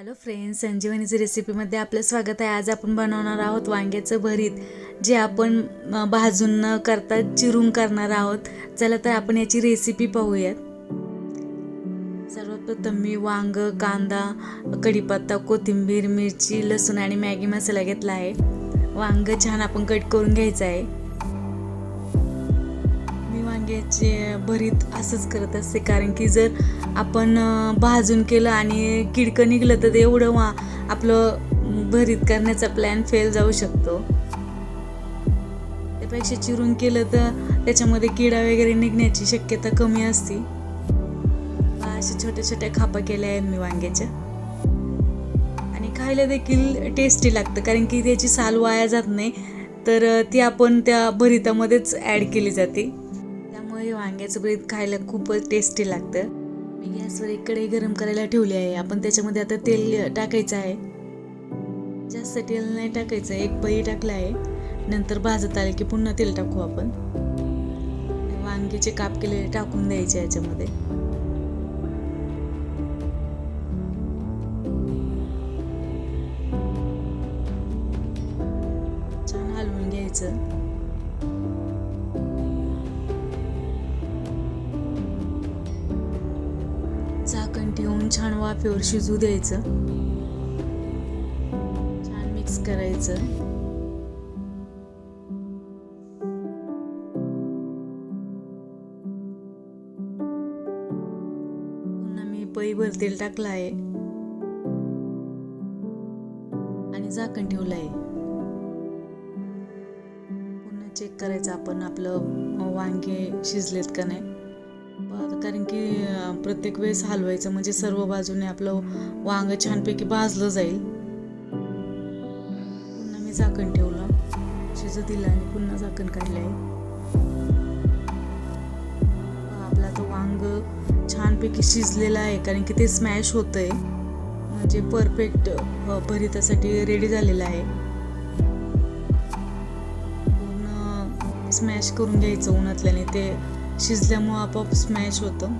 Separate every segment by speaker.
Speaker 1: Hello friends संजीवनीची रेसिपीमध्ये आपलं स्वागत आहे. आज आपण बनवणार आहोत वांग्याचं भरीत जे आपण भाजून न करता चिरून करणार आहोत. चला तर आपण याची रेसिपी पाहूयात. सर्वप्रथम मी वांग कांदा कढीपत्ता कोथिंबीर मिरची लसूण आणि मॅगी मसाला घेतला आहे. वांग छान आपण कट करून घ्यायचं आहे. वांग्याचे भरीत असंच करत असते. कारण की जर आपण भाजून केलं आणि किडकं निघलं तर ते एवढं वा आपलं भरीत करण्याचा प्लॅन फेल जाऊ शकतो. त्यापेक्षा चिरून केलं तर त्याच्यामध्ये किडा वगैरे निघण्याची शक्यता कमी असते. अशा छोट्या छोट्या खापा केल्या आहेत मी वांग्याच्या. आणि खायला देखील टेस्टी लागतं. कारण की त्याची साल वाया जात नाही. तर ती आपण त्या भरितामध्येच ॲड केली जाते. त्यामुळे वांग्याचं भरीत खायला खूपच टेस्टी लागतं. मी गॅसवर एक कढई गरम करायला ठेवली आहे. आपण त्याच्यामध्ये आता तेल टाकायचं आहे. जास्त तेल नाही टाकायचं. एक पळी टाकला आहे. नंतर भाजत आले की पुन्हा तेल टाकू आपण. वांगीचे काप केलेले टाकून द्यायचे याच्यामध्ये. छान हलवून घ्यायचं. छान वाफेवर शिजू द्यायचं. छान मिक्स करायचं. पुन्हा मी पईभर तेल टाकलं आहे. आणि झाकण ठेवलं आहे. पुन्हा चेक करायचं आपण आपलं वांगे शिजलेत का नाही. कारण की प्रत्येक वेळेस हलवायचं म्हणजे सर्व बाजूने आपलं वांग छानपैकी भाजलं जाईल. पुन्हा मी झाकण ठेवलं. शिजू दिलं आणि पुन्हा झाकण काढलं आहे आपला तो वांग छानपैकी शिजलेला आहे कारण की ते स्मॅश होतंय. म्हणजे परफेक्ट भरितासाठी रेडी झालेलं आहे. पूर्ण स्मॅश करून घ्यायचं उन्हातल्याने ते. शिजल्यामुळं आपोआप स्मॅश होतं.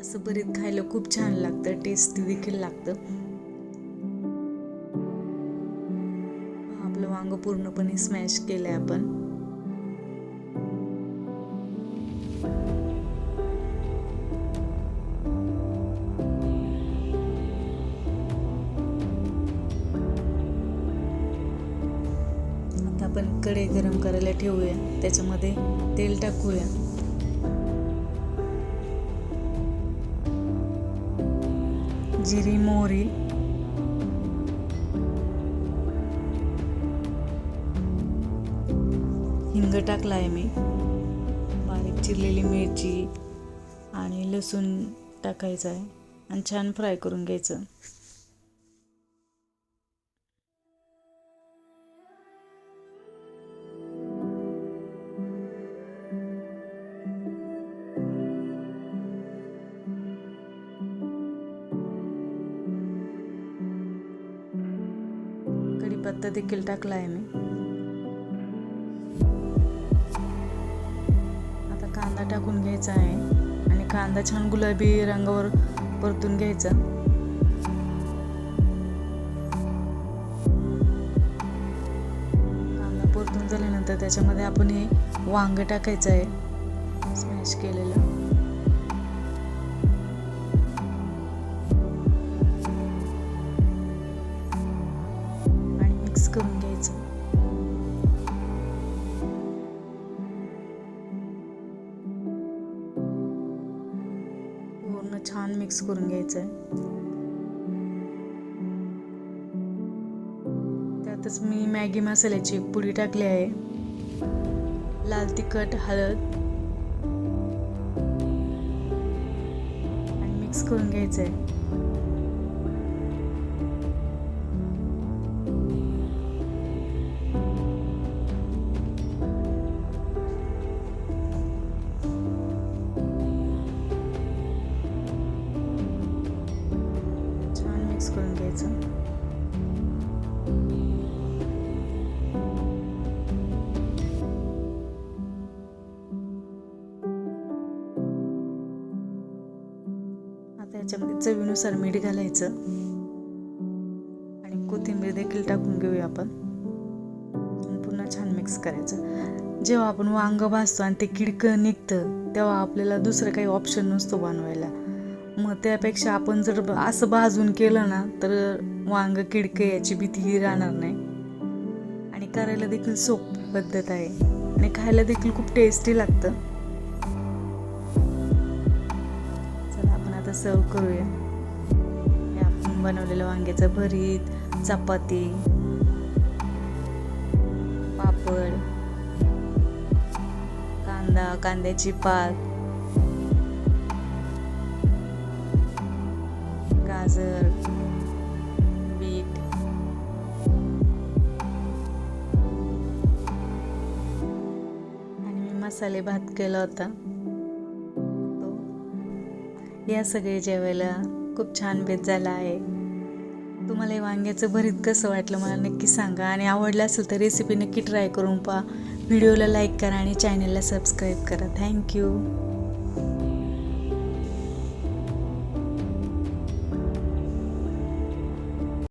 Speaker 1: असं परीत खायला खूप छान लागतं टेस्टी देखील लागतं. आपलं वांग पूर्णपणे स्मॅश केलंय आपण. आपण कढई गरम करायला ठेवूया. त्याच्यामध्ये तेल टाकूया. जिरी मोहरी. हिंग टाकला आहे मी. बारीक चिरलेली मिरची आणि लसूण टाकायचं आहे आणि छान फ्राय करून घ्यायचं. कढीपत्ता देखील टाकला आहे मी. आता कांदा टाकून घ्यायचा आहे आणि कांदा छान गुलाबी रंगावर परतून घ्यायचा. कांदा परतून झाल्यानंतर त्याच्यामध्ये आपण हे वांग टाकायचं आहे. स्मॅश केलेलं. मिक्स करून घ्यायचं आहे त्यातच मी मॅगी मसाल्याची एक पुडी टाकली आहे. लाल तिखट हळद. आणि मिक्स करून घ्यायचं आहे मिक्स करून घ्यायचं. आता याच्यामध्ये चवीनुसार मीठ घालायचं. आणि कोथिंबीर देखील टाकून घेऊया आपण. पुन्हा छान मिक्स करायचं. जेव्हा आपण वांग भाजतो आणि ते किडकं निघतं तेव्हा आपल्याला दुसरं काही ऑप्शन नसतो बनवायला. त्यापेक्षा आपण जर असं भाजून केलं ना तर वांग किडकं याची भीतीही राहणार नाही. आणि करायला देखील सोपी पद्धत आहे. आणि खायला देखील खूप टेस्टी लागतं. चला आपण आता सर्व करूया. आपण बनवलेलं वांग्याचं भरीत चपाती पापड कांदा कांद्याची पात गाजर बीट आणि मी मसाले भात केला होता. तो या सगळे जेवायला खूप छान भेट झाला आहे. तुम्हाला हे वांग्याचं भरीत कसं वाटलं मला नक्की सांगा. आणि आवडलं असेल तर रेसिपी नक्की ट्राय करून पहा. व्हिडिओला लाईक करा आणि चॅनलला सबस्क्राईब करा. थँक्यू